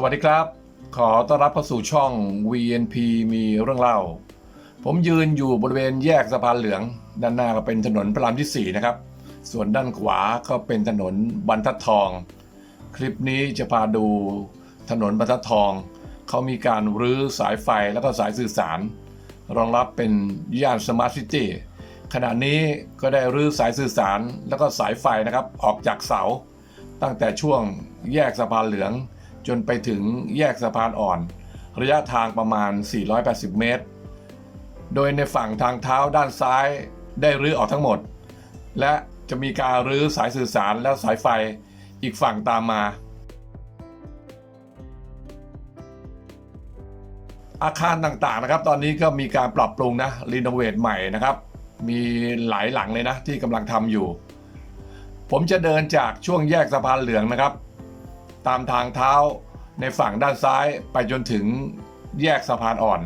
สวัสดีครับ ขอต้อนรับเข้าสู่ช่อง VNP มีเรื่องเล่า ผมยืนอยู่บริเวณแยกสะพานเหลือง ด้านหน้าก็เป็นถนนพระรามที่ 4 นะครับ ส่วนด้านขวาก็เป็นถนนบรรทัดทอง คลิปนี้จะพาดูถนนบรรทัดทอง เขามีการรื้อสายไฟแล้วก็สายสื่อสาร รองรับเป็นย่านสมาร์ทซิตี้ขณะนี้ก็ได้รื้อสายสื่อสารแล้วก็สายไฟนะครับออกจากเสา ตั้งแต่ช่วงแยกสะพานเหลือง จนไปถึงแยกสะพานอ่อน ระยะทางประมาณ 480 เมตร โดยในฝั่งทางเท้าด้านซ้ายได้รื้อออกทั้งหมด และจะมีการรื้อสายสื่อสารและสายไฟอีกฝั่งตามมา อาคารต่างๆนะครับ ตอนนี้ก็มีการปรับปรุงนะรีโนเวทใหม่นะครับ มีหลายหลังเลยนะที่กำลังทำอยู่ ผมจะเดินจากช่วงแยกสะพานเหลืองนะครับ ตามทางเท้าในฝั่งด้านซ้ายไปจนถึงแยกสะพานอ่อน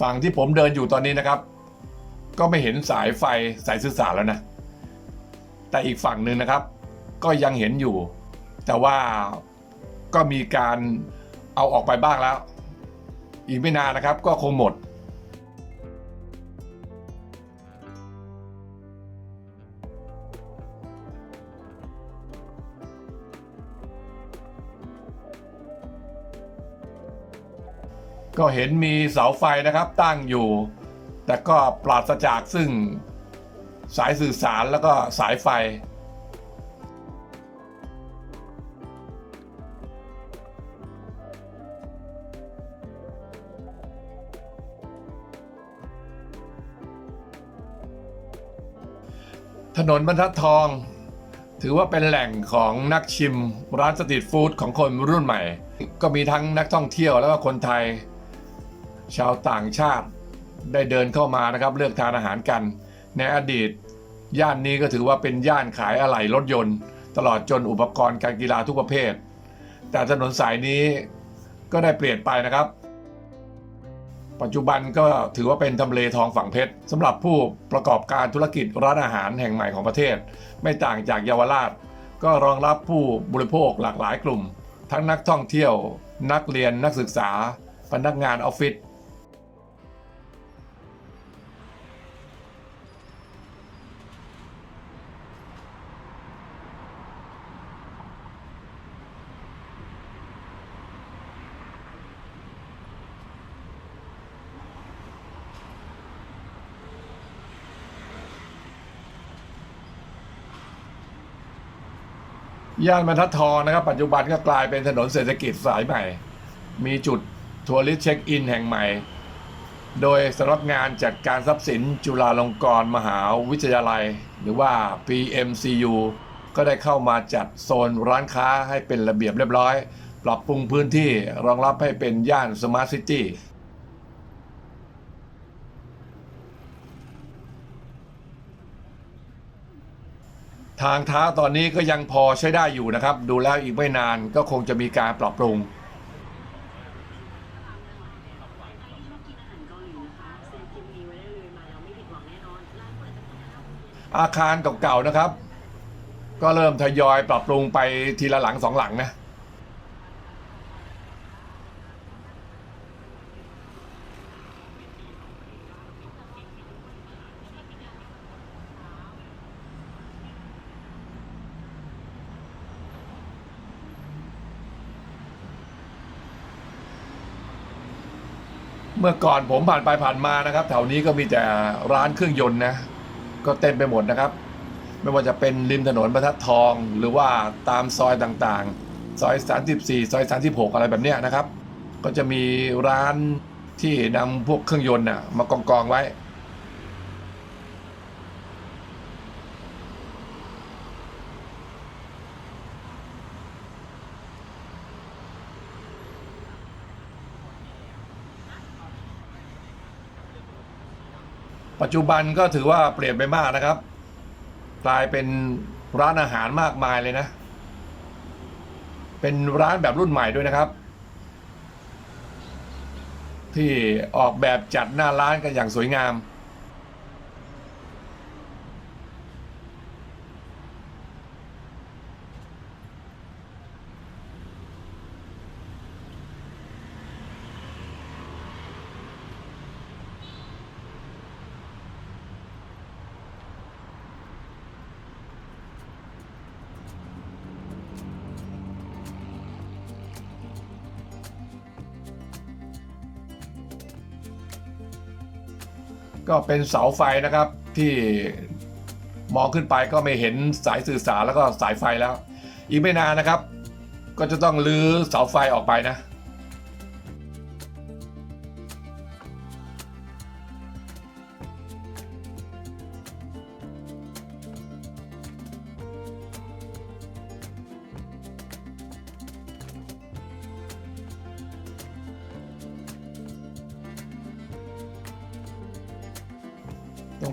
ฝั่งที่ผมเดินอยู่ตอนนี้นะครับ ก็ไม่เห็นสายไฟสายสื่อสารแล้วนะ แต่อีกฝั่งหนึ่งนะครับ ก็ยังเห็นอยู่ แต่ว่าก็มีการเอาออกไปบ้างแล้ว อีกไม่นานนะครับก็คงหมด ก็เห็นมีเสาไฟนะครับตั้งอยู่ แต่ก็ปราศจากซึ่งสายสื่อสารแล้วก็สายไฟ ถนนบรรทัดทอง ถือว่าเป็นแหล่งของนักชิมร้านสตรีทฟู้ดของคนรุ่นใหม่ ก็มีทั้งนักท่องเที่ยวแล้วก็คนไทย ชาวต่างชาติได้เดินเข้ามานะครับเลือกทานอาหารกัน ในอดีต ย่านนี้ก็ถือว่าเป็นย่านขายอะไหล่รถยนต์ ตลอดจนอุปกรณ์การกีฬาทุกประเภท แต่ถนนสายนี้ก็ได้เปลี่ยนไปนะครับ ปัจจุบันก็ถือว่าเป็นทำเลทองฝั่งเพชรสำหรับผู้ประกอบการธุรกิจร้านอาหารแห่งใหม่ของประเทศ ไม่ต่างจากเยาวราช ก็รองรับผู้บริโภคหลากหลายกลุ่ม ทั้งนักท่องเที่ยว นักเรียนนักศึกษา พนักงานออฟฟิศ ย่านบรรทัดทองนะครับปัจจุบันก็กลายเป็นถนนเศรษฐกิจสายใหม่ มีจุดทัวริสเช็คอินแห่งใหม่ โดยสำนักงานจัดการทรัพย์สินจุฬาลงกรณ์มหาวิทยาลัย หรือว่า PMCU ก็ได้เข้ามาจัดโซนร้านค้าให้เป็นระเบียบเรียบร้อย ปรับปรุงพื้นที่รองรับให้เป็นย่านสมาร์ทซิตี้ ทางเท้าตอนนี้ก็ยังพอใช้ได้อยู่นะครับ ดูแล้วอีกไม่นานก็คงจะมีการปรับปรุง อาคารเก่าๆนะครับ ก็เริ่มทยอยปรับปรุงไปทีละหลังสองหลังนะ เมื่อก่อนผมผ่านไปผ่านมานะครับแถวนี้ก็มีแต่ร้านเครื่องยนต์นะ ก็เต็มไปหมดนะครับ ไม่ว่าจะเป็นริมถนนบรรทัดทอง หรือว่าตามซอยต่างๆ ซอย 34 ซอย 36 อะไรแบบเนี้ยนะครับ ก็จะมีร้านที่นำพวกเครื่องยนต์นะมากองกองๆไว้ ปัจจุบันก็ถือว่าเปลี่ยนไปมากนะครับ กลายเป็นร้านอาหารมากมายเลยนะ เป็นร้านแบบรุ่นใหม่ด้วยนะครับ ที่ออกแบบจัดหน้าร้านกันอย่างสวยงาม ก็เป็นเสาไฟนะครับที่มองขึ้นไปก็ไม่เห็นสายสื่อสารแล้วก็สายไฟแล้ว อีกไม่นานนะครับ ก็จะต้องลื้อเสาไฟออกไปนะ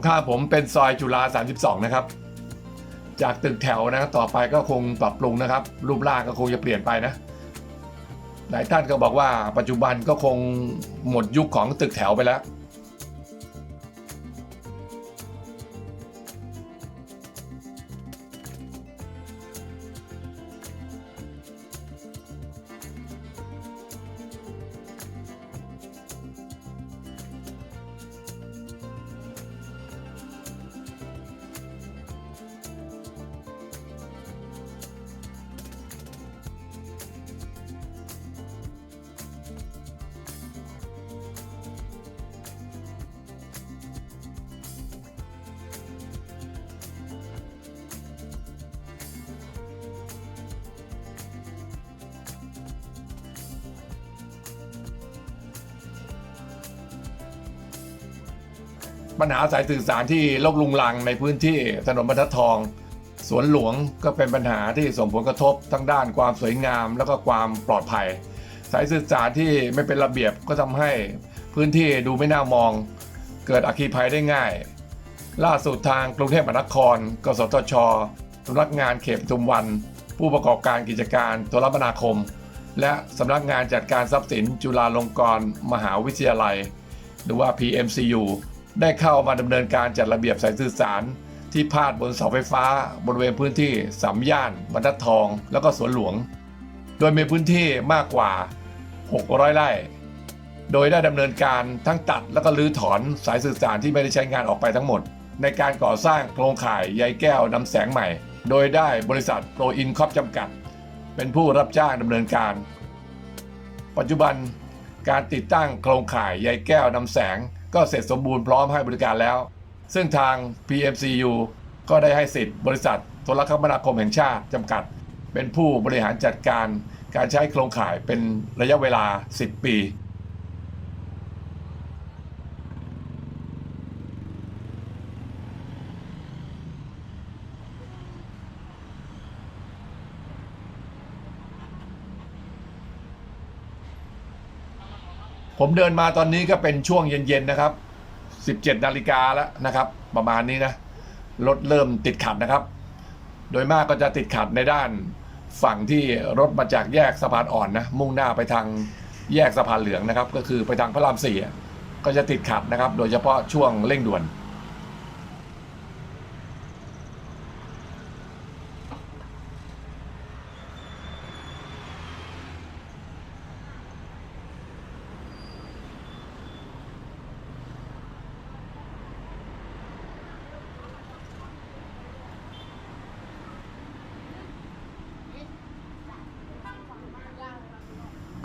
ข้ามผมเป็นซอยจุฬา32 นะครับ จากตึกแถวนะต่อไปก็คงปรับปรุงนะครับ รูปร่างก็คงจะเปลี่ยนไปนะ หลายท่านก็บอกว่าปัจจุบันก็คงหมดยุคของตึกแถวไปแล้ว ปัญหาสายสื่อสารที่ลกลุงลังในพื้นที่ถนนบรรทัดทอง สวนหลวงก็เป็นปัญหาที่ส่งผลกระทบทั้งด้านความสวยงาม แล้วก็ความปลอดภัย สายสื่อสารที่ไม่เป็นระเบียบก็ทำให้พื้นที่ดูไม่น่ามอง เกิดอัคคีภัยได้ง่าย ล่าสุดทางกรุงเทพมหานคร กสทชสำนักงานเขตปทุมวัน ผู้ประกอบการกิจการโทรคมนาคม และสำนักงานจัดการทรัพย์สินจุฬาลงกรณ์มหาวิทยาลัย หรือว่า PMCU ได้เข้ามาดำเนินการจัดระเบียบสายสื่อสาร ที่พาดบนเสาไฟฟ้า บริเวณพื้นที่สามย่านบรรทัดทอง แล้วก็สวนหลวง โดยมีพื้นที่มากกว่า 600 ไร่ โดยได้ดำเนินการทั้งตัดแล้วก็รื้อถอนสายสื่อสารที่ไม่ได้ใช้งานออกไปทั้งหมด ในการก่อสร้างโครงข่ายใยแก้วนำแสงใหม่ โดยได้บริษัทโปรอินคอปจำกัด เป็นผู้รับจ้างดำเนินการ ปัจจุบันการติดตั้งโครงข่ายใยแก้วนำแสง ก็เสร็จสมบูรณ์พร้อมให้บริการแล้ว ซึ่งทาง PMCU ก็ได้ให้สิทธิ์บริษัทโทรคมนาคมแห่งชาติจำกัด เป็นผู้บริหารจัดการการใช้โครงข่ายเป็นระยะเวลา 10 ปี ผมเดินมาตอนนี้ก็เป็นช่วงเย็นๆนะครับ 17นาฬิกาแล้วนะครับ ประมาณนี้นะรถเริ่มติดขัดนะครับ โดยมากก็จะติดขัดในด้านฝั่งที่รถมาจากแยกสะพานอ่อนนะมุ่งหน้าไปทางแยกสะพานเหลืองนะครับ ก็คือไปทางพระรามสี่ก็จะติดขัดนะครับ โดยเฉพาะช่วงเร่งด่วน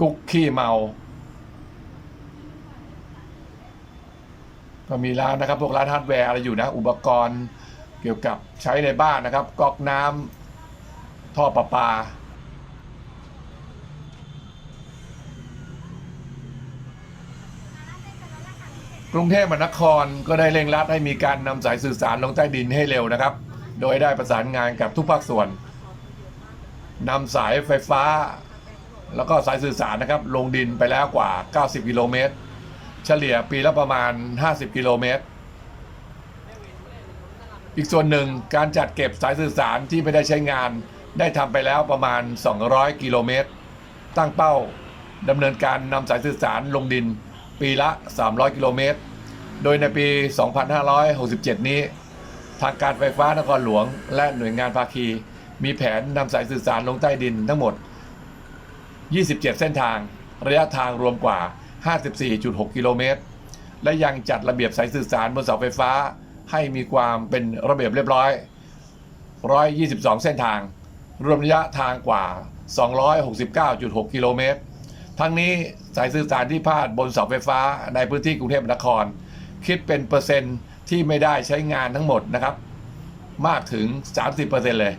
กุ๊กขี้เมา ก็มีร้านนะครับ พวกร้านฮาร์ดแวร์อะไรอยู่นะ อุปกรณ์เกี่ยวกับใช้ในบ้านนะครับ ก๊อกน้ำท่อประปากรุงเทพมหานครก็ได้เร่งรัดให้มีการนำสายสื่อสารลงใต้ดินให้เร็วนะครับ โดยได้ประสานงานกับทุกภาคส่วนนำสายไฟฟ้า แล้วก็สายสื่อสารนะครับ ลงดินไปแล้วกว่า 90 กิโลเมตร เฉลี่ยปีละประมาณ 50 กิโลเมตร อีกส่วนหนึ่งการจัดเก็บสายสื่อสารที่ไม่ได้ใช้งาน ได้ทำไปแล้วประมาณ 200 กิโลเมตร ตั้งเป้าดำเนินการนำสายสื่อสารลงดินปีละ 300 กิโลเมตร โดยในปี 2567 นี้ ทางการไฟฟ้านครหลวง และหน่วยงานภาคี มีแผนนำสายสื่อสารลงใต้ดินทั้งหมด 27 เส้นทาง ระยะทางรวมกว่า 54.6 กิโลเมตร และยังจัดระเบียบสายสื่อสารบนเสาไฟฟ้า ให้มีความเป็นระเบียบเรียบร้อย 122 เส้นทาง รวมระยะทางกว่า 269.6 กิโลเมตร ทั้งนี้สายสื่อสารที่พาดบนเสาไฟฟ้าในพื้นที่กรุงเทพมหานคร คิดเป็นเปอร์เซ็นต์ที่ไม่ได้ใช้งานทั้งหมดนะครับ มากถึ ง 30%เลย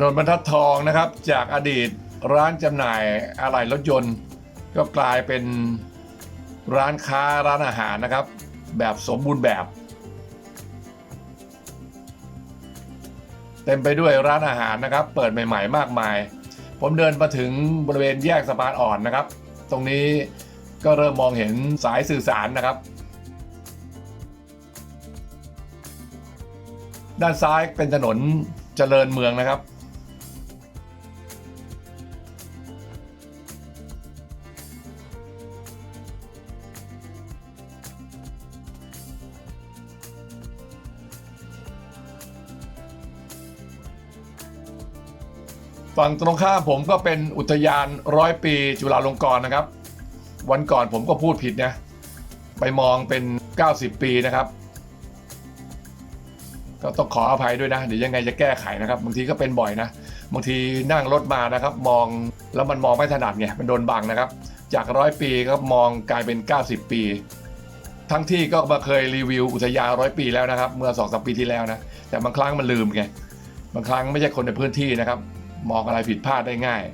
นนบรรทัดทองนะครับ จากอดีตร้านจำหน่ายอะไหล่รถยนต์ ก็กลายเป็นร้านค้าร้านอาหารนะครับ แบบสมบูรณ์แบบ เต็มไปด้วยร้านอาหารนะครับ เปิดใหม่ ๆ มากมาย ผมเดินมาถึงบริเวณแยกสะพานอ่อนนะครับ ตรงนี้ก็เริ่มมองเห็นสายสื่อสารนะครับ ด้านซ้ายเป็นถนนเจริญเมืองนะครับ ฝั่งตรงข้ามผมก็เป็นอุทยานร้อยปีจุฬาลงกรณ์นะครับ วันก่อนผมก็พูดผิดนะไปมองเป็น 90 ปีนะครับ ก็ต้องขออภัยด้วยนะ เดี๋ยวยังไงจะแก้ไขนะครับ บางทีก็เป็นบ่อยนะ บางทีนั่งรถมานะครับ มองแล้วมันมองไม่ถนัดไงมันโดนบังนะครับ จากร้อยปีก็มองกลายเป็น 90 ปี ทั้งที่ก็มาเคยรีวิวอุทยานร้อยปีแล้วนะครับ เมื่อสองสามปีที่แล้วนะ แต่บางครั้งมันลืมไง บางครั้งไม่ใช่คนในพื้นที่นะครับ มองอะไรผิดพลาดได้ง่าย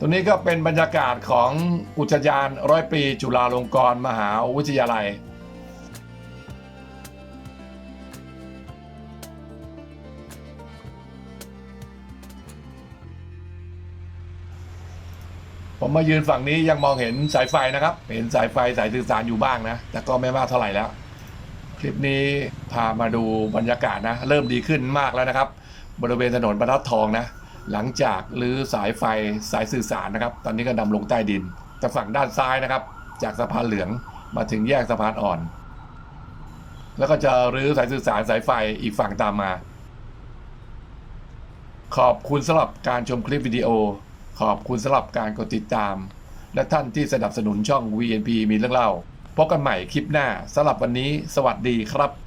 ตรงนี้ก็เป็นบรรยากาศของอุทยานร้อยปีจุฬาลงกรณ์มหาวิทยาลัย ผมมายืนฝั่งนี้ยังมองเห็นสายไฟนะครับ เห็นสายไฟสายสื่อสารอยู่บ้างนะ แต่ก็ไม่มากเท่าไหร่แล้ว คลิปนี้พามาดูบรรยากาศนะ เริ่มดีขึ้นมากแล้วนะครับ บริเวณถนนบรรทัดทองนะ หลังจากรื้อสายไฟสายสื่อสารนะครับ ตอนนี้ก็นำลงใต้ดินแต่ฝั่งด้านซ้ายนะครับ จากสะพานเหลืองมาถึงแยกสะพานอ่อน แล้วก็จะรื้อสายสื่อสารสายไฟอีกฝั่งตามมา ขอบคุณสำหรับการชมคลิปวิดีโอ ขอบคุณสำหรับการกดติดตาม และท่านที่สนับสนุนช่อง VNP มีเรื่องเล่าพบกันใหม่คลิปหน้าสำหรับวันนี้ สวัสดีครับ